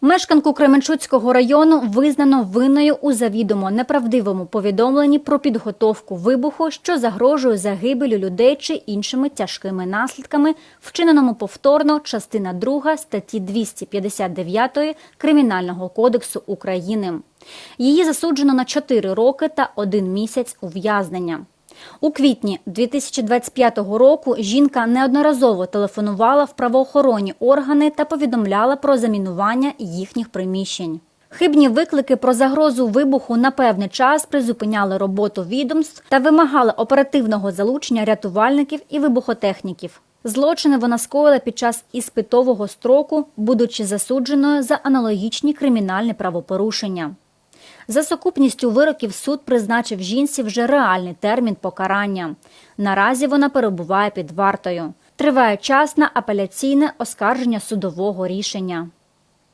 Мешканку Кременчуцького району визнано винною у завідомо неправдивому повідомленні про підготовку вибуху, що загрожує загибелю людей чи іншими тяжкими наслідками, вчиненому повторно частина 2 статті 259 Кримінального кодексу України. Її засуджено на 4 роки та 1 місяць ув'язнення. У квітні 2025 року жінка неодноразово телефонувала в правоохоронні органи та повідомляла про замінування їхніх приміщень. Хибні виклики про загрозу вибуху на певний час призупиняли роботу відомств та вимагали оперативного залучення рятувальників і вибухотехніків. Злочини вона скоїла під час іспитового строку, будучи засудженою за аналогічні кримінальні правопорушення. За сукупністю вироків суд призначив жінці вже реальний термін покарання. Наразі вона перебуває під вартою. Триває час на апеляційне оскарження судового рішення.